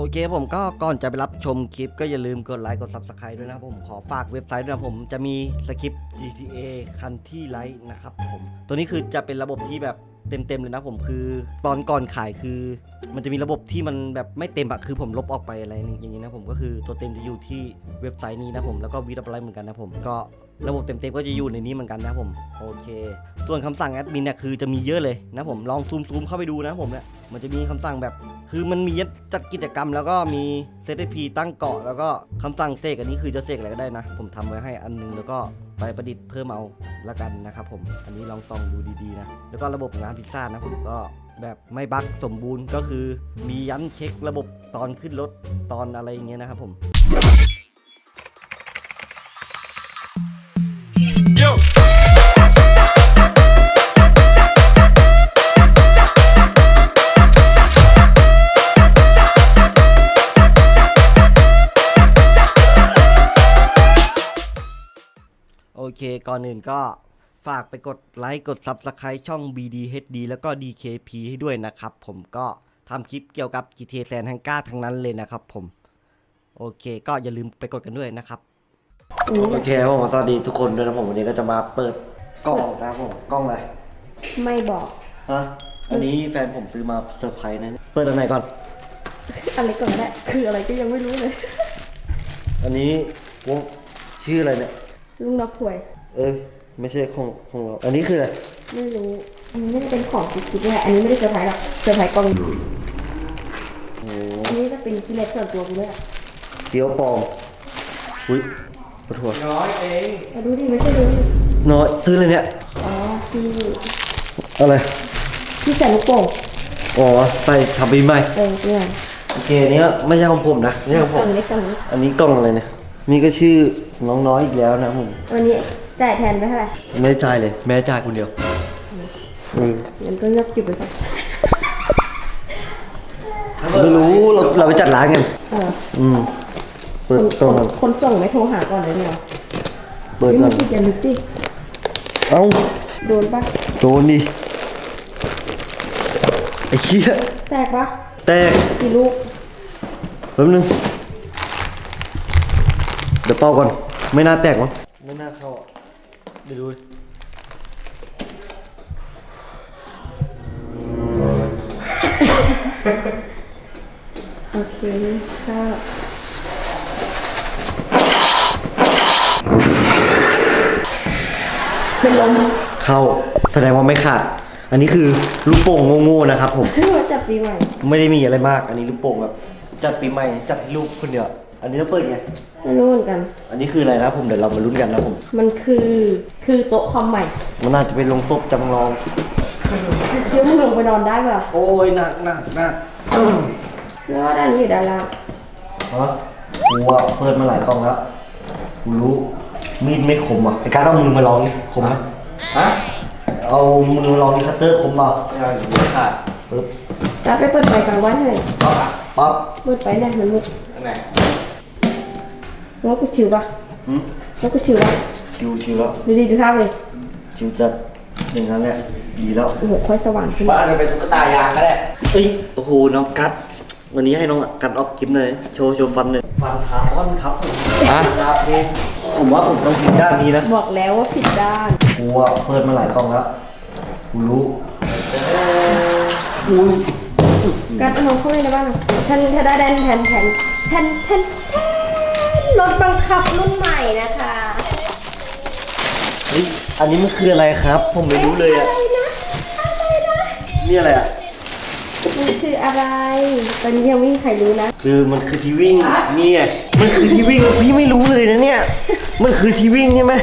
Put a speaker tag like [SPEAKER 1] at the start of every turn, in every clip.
[SPEAKER 1] โอเคผมก็ก่อนจะไปรับชมคลิปก็อย่าลืมกดไลค์กด Subscribe ด้วยนะผมขอฝากเว็บไซต์ด้วยนะผมจะมีสคริปต์ GTA คันที่ไลค์นะครับผมตัวนี้คือจะเป็นระบบที่แบบ เต็มๆเลยนะผมคือ ตอนก่อนขายคือ มันจะมีระบบที่มันแบบไม่เต็มอะคือผมลบออกไปอะไรอย่างนี้นะผมก็คือตัวเต็มจะอยู่ที่เว็บไซต์นี้นะผมแล้วก็วีดับไลท์เหมือนกันนะผมก็ระบบเต็มๆก็จะอยู่ในนี้เหมือนกันนะผมโอเค ส่วนคำสั่งแอดมินเนี่ยคือจะมีเยอะเลยนะผมลองซูมซูมเข้าไปดูนะผมเนี่ยมันจะมีคำสั่งแบบ คือมันมีจัดกิจกรรม แล้วก็มีเซตพีตั้งเกาะแล้วก็คำสั่งเสกอันนี้คือจะเสกอะไรก็ได้นะ ผมทำไว้ให้อันนึงแล้วก็ ไปประดิษฐ์เพิ่มเอาละกันนะครับผม อันนี้ลองส่องดูดีๆนะ แล้วก็ระบบงานพิซซ่านะผมก็แบบไม่บั๊กสมบูรณ์ก็คือมียันเช็คระบบตอนขึ้นรถตอนอะไรอย่างเงี้ยนะครับผม ก่อนอื่นก็ฝากไปกดไลค์กด Subscribe ช่อง BDHD แล้วก็ DKP ให้ด้วยนะครับ ผมก็ทำคลิปเกี่ยวกับ GTA San a n g a ทั้งนั้นเลยนะครับผม โอเค ก็อย่าลืมไปกดกันด้วยนะครับ โอเคผมสวัสดีทุกคนด้วยนะผมวันนี้ก็จะมาเปิดกล้องนะครับผมกล้องอะไร
[SPEAKER 2] ไม่บอก
[SPEAKER 1] ฮะอันนี้แฟนผมซื้อมาเซอร์ไพรส์นะเปิดอันไหนก่อน
[SPEAKER 2] อะไรก่อนก็ได้คืออะไรก็ยังไม่รู้เลย
[SPEAKER 1] อันนี้วงชื่ออะไรเนี่ย
[SPEAKER 2] ลุงนับถวย
[SPEAKER 1] เอ้ยไม่ใช่ของของเรา อันนี้คืออะไร
[SPEAKER 2] ไม่รู้อันนี้ไม่ได้เป็นของคิดคิดเลยอันนี้ไม่ได้เซอร์ไพรส์หรอกเซอร์ไพรส์กล้อง
[SPEAKER 1] โอ้
[SPEAKER 2] อันนี้จะเป็นกิเลสส่วนตัวกูเลยอะ
[SPEAKER 1] เจียวปลอมอุ้ยขอโทษ
[SPEAKER 2] มาดูดิไม่ใช่ดูดิ
[SPEAKER 1] น้อยซื้อเลยเนี่ย
[SPEAKER 2] อ๋อที่
[SPEAKER 1] อะไร
[SPEAKER 2] ที่ใส่ลูกโป่ง
[SPEAKER 1] อ๋อใส่ทำปีใหม่
[SPEAKER 2] เออเนี่ย
[SPEAKER 1] โอเคอันนี้ไม่ใช่ของผมนะไม่ใช่ของ
[SPEAKER 2] ก
[SPEAKER 1] ผ
[SPEAKER 2] ล่อ
[SPEAKER 1] ม
[SPEAKER 2] งเล็กกล่องเล็ก
[SPEAKER 1] อันนี้กล้องอะไรเนี่ยนี่ก็ชื่อน้องน้อยอีกแล้วนะผม
[SPEAKER 2] วันนี้ จ่ายแทนไปเท่าไหร่
[SPEAKER 1] ไม่ได้จ่ายเลย แม่จ่ายคนเดียวอืม
[SPEAKER 2] งั้นก็เลือกจิบไปก่อน
[SPEAKER 1] ไม่รู้เราเราไปจัดร้านกัน
[SPEAKER 2] เออ
[SPEAKER 1] อืมเปิด
[SPEAKER 2] คน
[SPEAKER 1] กล้อง
[SPEAKER 2] ค
[SPEAKER 1] ก่อน
[SPEAKER 2] นคนส่งไม่โทรหาก่อนเลยเนี่ย
[SPEAKER 1] เปิด
[SPEAKER 2] นี่
[SPEAKER 1] ก่
[SPEAKER 2] มั
[SPEAKER 1] อนน
[SPEAKER 2] ติดอย่าลึกดิ
[SPEAKER 1] เอ้า
[SPEAKER 2] โดนปะ
[SPEAKER 1] โดนดิไอ้เหี้ย
[SPEAKER 2] แตกปะ
[SPEAKER 1] แตก
[SPEAKER 2] กี่ลูก
[SPEAKER 1] แป๊บนึงเดี๋ยวเป่าก่อนไม่น่าแตกมั้งไม่น่าเข้าอะ เดี๋ยวดูดิ
[SPEAKER 2] โอเคค่ะเป็นลม
[SPEAKER 1] เข้าแสดงว่าไม่ขาด อันนี้คือลูกโป่งโง่ๆนะครับผม
[SPEAKER 2] เพิ่งมาจับปีใหม่
[SPEAKER 1] ไม่ได้มีอะไรมาก อันนี้ลูกโป่งแบบจัดปีใหม่จัดให้ลูกคนเดียว อันนี้ต้องเปิดไง
[SPEAKER 2] ไม่รู้เหมือนกัน
[SPEAKER 1] อันนี้คืออะไรนะผมเดี๋ยวเรามาลุ้นกันนะผม
[SPEAKER 2] มันคือคือโต๊ะคอมใหม่
[SPEAKER 1] มันน่าจะเป็นโรงศพจำลอง
[SPEAKER 2] เชื่อมึงลงไปนอนได้ป่ะ
[SPEAKER 1] โอ้ยหนักหนักหนัก
[SPEAKER 2] แล้วว่าด้านนี้อยู่ด้านล่าง
[SPEAKER 1] ฮะกูอะเปิดมาหลายกล่องแล้วกูรู้ มีดไม่คมอะไอ้การเอามือมาลองนี่คมไหม
[SPEAKER 3] ฮะ
[SPEAKER 1] เอามือมาลองนี่คัตเตอร์คมเปล่า
[SPEAKER 3] ไม่เอาอยู่ขาด
[SPEAKER 1] ปึ๊บ
[SPEAKER 2] จะไปเปิดไฟกลางวันให้
[SPEAKER 3] ก็อะ
[SPEAKER 1] ปั๊บ
[SPEAKER 2] เปิดไฟได้มันมืด
[SPEAKER 3] อันไหน
[SPEAKER 2] แล้วกูชิวป่ะ
[SPEAKER 1] หืม
[SPEAKER 2] แล้วกูชิวป่ะ
[SPEAKER 1] ชิวชิวแล้ว
[SPEAKER 2] ดูดิดูท่าเลย
[SPEAKER 1] ชิวจัดอย่างนั้นแหละดีแล้ว
[SPEAKER 2] โอ้โหค่อยสว่างขึ้น
[SPEAKER 3] ว่าอาจจะเป็นตุ๊กตายางก็ได้
[SPEAKER 1] เอ้ยโอ้โหน้องกัด วันนี้ให้น้องกัดออกกิมเลยโชว์โชว์ฟันเลยฟันคาร์บอนครับผม
[SPEAKER 3] ฮะ
[SPEAKER 1] ครับเองผมว่าผมต้องกินด้านนี้นะ
[SPEAKER 2] บอกแล้วว่าผิดด้าน
[SPEAKER 1] กูอะเปิดมาหลายกล่องแล้วกูรู้อุ้ย
[SPEAKER 2] การเอาเข้าไปในบ้านแทนแทนได้แทนแทนแทนแทนแทนแทน รถบังคับรุ่นใหม่นะคะ
[SPEAKER 1] เฮ้ยอันนี้มันคืออะไรครับ ผมไม่รู้เลยอะ
[SPEAKER 2] อะไรนะอะไรนะ
[SPEAKER 1] นี่อะไรอะ
[SPEAKER 2] มันคืออะไร ตอนนี้ยังไม่มีใครรู้นะ
[SPEAKER 1] คือมันคือที่วิ่งนี่ไงมันคือที่วิ่งพี่ไม่รู้เลยนะเนี่ย มันคือที่วิ่งใช่ไหม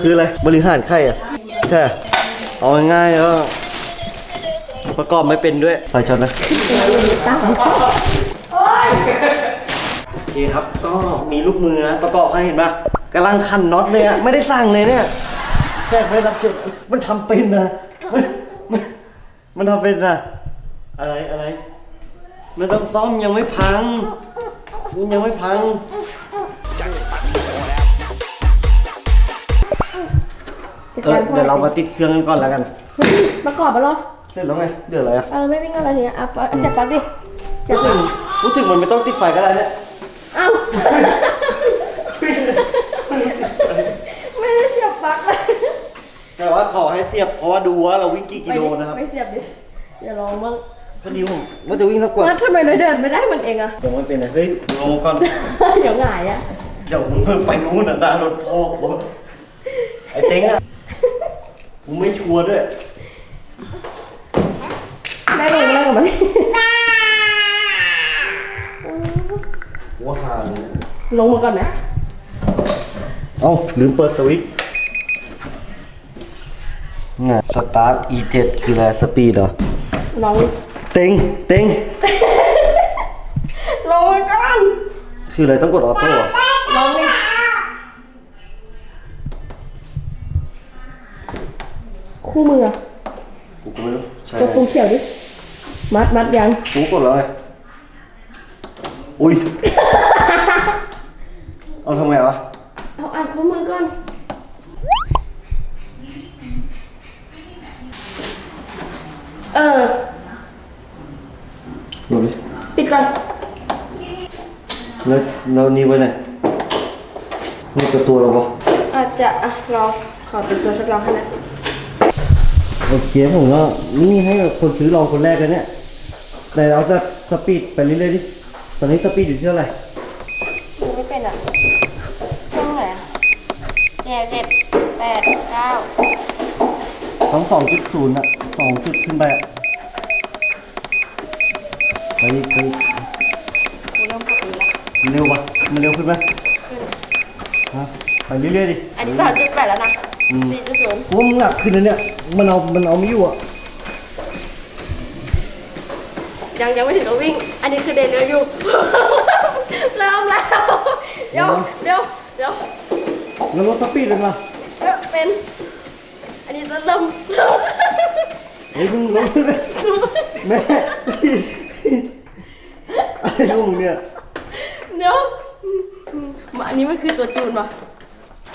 [SPEAKER 1] คืออะไรบริหารไข้อะใช่เอาง่ายๆก็ประกอบไม่เป็นด้วยไฟช็อตนะ
[SPEAKER 2] ตั้ง
[SPEAKER 1] โอเคครับ ก็มีลูกมือนะประกอบให้เห็นปะกำลังขันน็อตเลยอะไม่ได้สั่งเลยเนี่ยแค่ไม่ได้รับเจ็บมันทำเป็นนะมันมันมันทำเป็นนะอะไรอะไรมันต้องซ่อมยังไม่พังมันยังไม่พังเออเดี๋ยวเรามาติดเครื่องกันก่อนแล้วกัน
[SPEAKER 2] ประกอบมาหรอ
[SPEAKER 1] เสร็จแล้วไงเดือดอะไรอะ
[SPEAKER 2] เอาเราไม่วิ่งกันแล้วทีนี้อะปะเอาจับปลั๊กดิจับดิ
[SPEAKER 1] พูดถึงมันไม่ต้องติดไฟก็ได้เนี่ย
[SPEAKER 2] เอ้าไม่ได้เสียบปลั๊กเลย
[SPEAKER 1] แต่ว่าขอให้เทียบเพราะว่าดูว่าเราวิ่งกี่กิโลนะครับ
[SPEAKER 2] ไม่เสียบดิอย่าลองบ้าง
[SPEAKER 1] พอดีผมว่าจะวิ่งสักกว่า
[SPEAKER 2] แล้วทำไมเราเดินไม่ได้เหมันเองอะ
[SPEAKER 1] ผมไม่เป็นไรเฮ้ยลงก่อน
[SPEAKER 2] เดี๋ยวหงายอะ
[SPEAKER 1] เดี๋ยวมึงไปนู้นน่ะนะรถพ่อกูไอ้เต็งอะมึงไม่ชัวร์ด้วย
[SPEAKER 2] แม่ลงมาแล้วกับมัน
[SPEAKER 1] ลย
[SPEAKER 2] ลงมาก่อนไหม
[SPEAKER 1] เอ้าลืมเปิดสวิตช์ไงสตาร์ท E7 คืออะไรสปีดเหรอ
[SPEAKER 2] ลอง
[SPEAKER 1] เต็ง เต็ง
[SPEAKER 2] ลงมาก่อน
[SPEAKER 1] คืออะไรต้องกดออโต้เหรอ
[SPEAKER 2] ลองดิคู่มืออะ
[SPEAKER 1] กูก็ไม่รู้ ใช่
[SPEAKER 2] ตัว
[SPEAKER 1] ไหม
[SPEAKER 2] ปูเขียวดิ มัดมัดยัง
[SPEAKER 1] กูกดแล้วไงอุ้ย เอาทำไงวะ
[SPEAKER 2] เอาอัดคู่มือก่อน เออ
[SPEAKER 1] ดูดิ
[SPEAKER 2] ปิดก่อน
[SPEAKER 1] แล้วแล้วนี่ไว้ไหนนี่ตัวตัวเราปะ
[SPEAKER 2] อาจจะอะลองขอเป็นตัวทดลองให้นะ
[SPEAKER 1] โอเคผมก็นี่ให้กับคนซื้อลองคนแรกเลยเนี่ยแต่เอาจะสปีดไปเรื่อยๆดิ ตอนนี้สปีดอยู่ที่เท่าไหร่
[SPEAKER 2] ดูไม่เป็นอะช่องไหนอะเนี่ยเจ็ดแป ดเก้า
[SPEAKER 1] ต้องสองจุดศูนย์อะสองจุดขึ้นไปอะไปอีกไปอีก
[SPEAKER 2] กูเริ่มปกติแล้ว
[SPEAKER 1] มันเร็วปะมันเร็วขึ้นไหม
[SPEAKER 2] ขึ้น
[SPEAKER 1] ฮะไปเรื่อยๆดิ
[SPEAKER 2] อันนี้สามจุดแปดแล้วนะ
[SPEAKER 1] อืม
[SPEAKER 2] สี่จุดศูนย์
[SPEAKER 1] กูว่ามึงหนักขึ้นนะเนี่ย มันเอา มันเอาไม่อยู่อะ
[SPEAKER 2] ยังยังไม่ถึงต้องวิ่ง อันนี้คือเดินเร็วอยู่ เริ่มแล้ว เดี๋ยวเดี๋ยวเดี๋ยว
[SPEAKER 1] แล้วลดสปีดเลยมา
[SPEAKER 2] เออเป็น อันนี้จะเริ่มเริ่ม
[SPEAKER 1] เฮ้ยมึงลดเลยแม่อะไรของมึงเนี่ย
[SPEAKER 2] เดี๋ยวอืมอันนี้มันคือตัวจูนวะ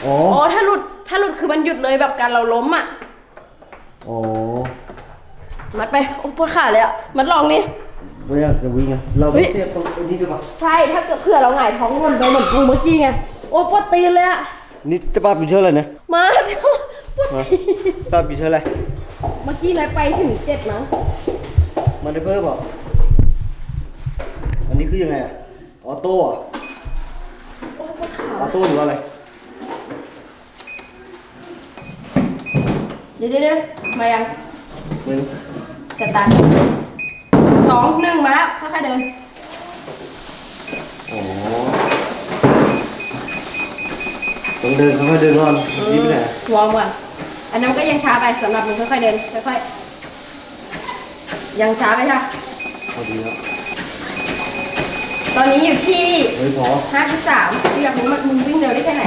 [SPEAKER 1] อ๋อ
[SPEAKER 2] อ๋อถ้าหลุดถ้าหลุดคือมันหยุดเลยแบบการเราล้มอะ
[SPEAKER 1] อ๋อ
[SPEAKER 2] มัดไปโอ้ปวดขาเลยอะ มัดลองนี่
[SPEAKER 1] ไม่อยากจะวิ่งอะเรา
[SPEAKER 2] เฮ้
[SPEAKER 1] ต้อง
[SPEAKER 2] ย
[SPEAKER 1] เสียบตรงไอ้นี้ด้วยปะ
[SPEAKER 2] ใช่ ถ้าเกิดเผื่อเราหงายท้องหล่นไปเหมือนกูเมื่อกี้ไง โอ้ปวดตีนเลยอะ
[SPEAKER 1] นี่จะปรับอยู่เท่าไหร่นะ
[SPEAKER 2] มาเดี๋ยวปวด
[SPEAKER 1] ฮะ
[SPEAKER 2] ตีน
[SPEAKER 1] ปรับอยู่เท่าไหร่
[SPEAKER 2] เมื่อกี้นายไปถึงเจ็ดมั้ง
[SPEAKER 1] มันได้เพิ่มเหรออันนี้คือยังไงอะออโต้อะ
[SPEAKER 2] โอ้ปวดขา
[SPEAKER 1] ออโต้หรือว่าอะไร
[SPEAKER 2] เดี๋ยวเดี๋ยวเดี๋ยวมายัง
[SPEAKER 1] ไม่รู้
[SPEAKER 2] สตาร์ทสองหนึ่งมาแล้วค่อยๆเดิน
[SPEAKER 1] อ๋อต้อง เดินค่อยๆเดินก่อนนี่ไปไหนอะ
[SPEAKER 2] วอร์มก่อนอันนั้นก็ยังช้าไปสำหรับมึงค่อยๆเดินค่อยๆยังช้าไปค่ะ
[SPEAKER 1] พอดีแล้ว
[SPEAKER 2] ตอนนี้อยู่ที่
[SPEAKER 1] เฮ้ยพอ
[SPEAKER 2] ห้าจุดสามอยากรู้ว่ามึงวิ่งเร็วได้แค่ไหน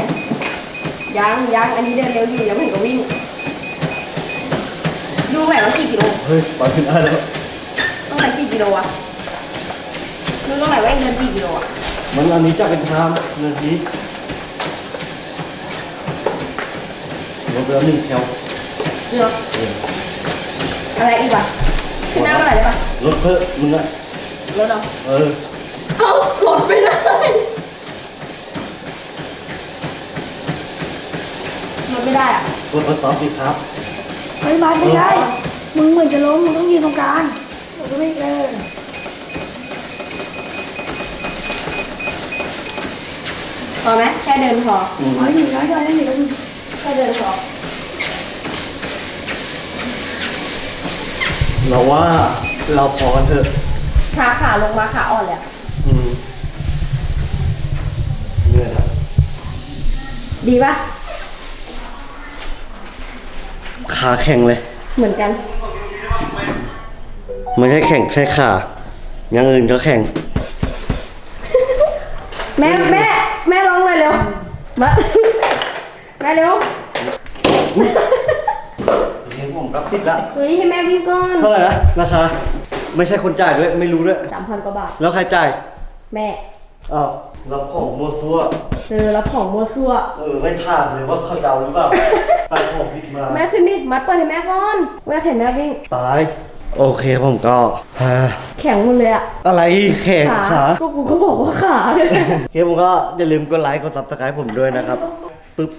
[SPEAKER 2] ยังยังอันนี้เดินเร็วอยู่ยังไม่เห็นก็วิ่ง ดูแบบว่ากี่กิโล
[SPEAKER 1] เฮ้ยไปถึงได้แล้ว
[SPEAKER 2] ต้องไหนกี่กิโลอะมึงต้องไหนว่าเองเดินกี่กิโลอะ
[SPEAKER 1] มันอันนี้จะเป็นไทม์นาที รถเรือหนึ่งแถว
[SPEAKER 2] เนาะอะไรอีกวะขึ้นหน้าเมื่อไหร่ได้ปะ
[SPEAKER 1] รถเพิ่มมึงอะ
[SPEAKER 2] รถเรา
[SPEAKER 1] เออ
[SPEAKER 2] เอากดไม่ได้รถไม่ได้อะ
[SPEAKER 1] กดสต็อปสิครับ
[SPEAKER 4] เฮ้ยบาสไม่ได้ มึงเหมือนจะล้ม มึงต้องยืนตรงกลางมึงก็ไม่เออ
[SPEAKER 2] พอไหมแค่เดินพอ
[SPEAKER 1] อืม
[SPEAKER 4] เฮ้ยหนีน้อยเดียวได้หนีแล้วมึ ง
[SPEAKER 2] แค่เดินพอ
[SPEAKER 1] เราว่าเราพอกันเถอะ
[SPEAKER 2] ขาขาลงมาขาอ่อนเลยอะ
[SPEAKER 1] อืมเหนื่อยแล้ว
[SPEAKER 2] ดีปะ
[SPEAKER 1] ขาแข็งเลย
[SPEAKER 2] เหมือนกัน
[SPEAKER 1] ไม่ใช่แข็งแค่ขาอย่างอื่นก็แข็ง
[SPEAKER 2] แม่แม่แม่ร้องเลยเร็วมา แม่เร็ว
[SPEAKER 1] เห็นผมรับผิดละ
[SPEAKER 2] เฮ้ยให้แม่วิ่งก่อน
[SPEAKER 1] เท่าไหร่นะราคาไม่ใช่คนจ่ายด้วยไม่รู้ด้วย
[SPEAKER 2] สามพันกว่าบาท
[SPEAKER 1] แล้วใครจ่าย
[SPEAKER 2] แม่
[SPEAKER 1] อ้าวรับของมัวซัว
[SPEAKER 2] เจอรับของมัวซั่ว
[SPEAKER 1] เออไม่ถามเลยว่าเขาจะเอาหรือเปล่าใส่ของผิดมา
[SPEAKER 2] แม่ขึ้นดิมัดเปิดให้แม่ก่อนแม่เห็นแม่วิ่ง
[SPEAKER 1] ตาย โอเคผมก็อ่า
[SPEAKER 2] แข็งหมดเลยอะ
[SPEAKER 1] อะไรแขนขา
[SPEAKER 2] ก็กูก็บอกว่าขา
[SPEAKER 1] โอเคผมก็อย่าลืมกดไลค์กด subscribe ผมด้วยนะครับปึ๊บ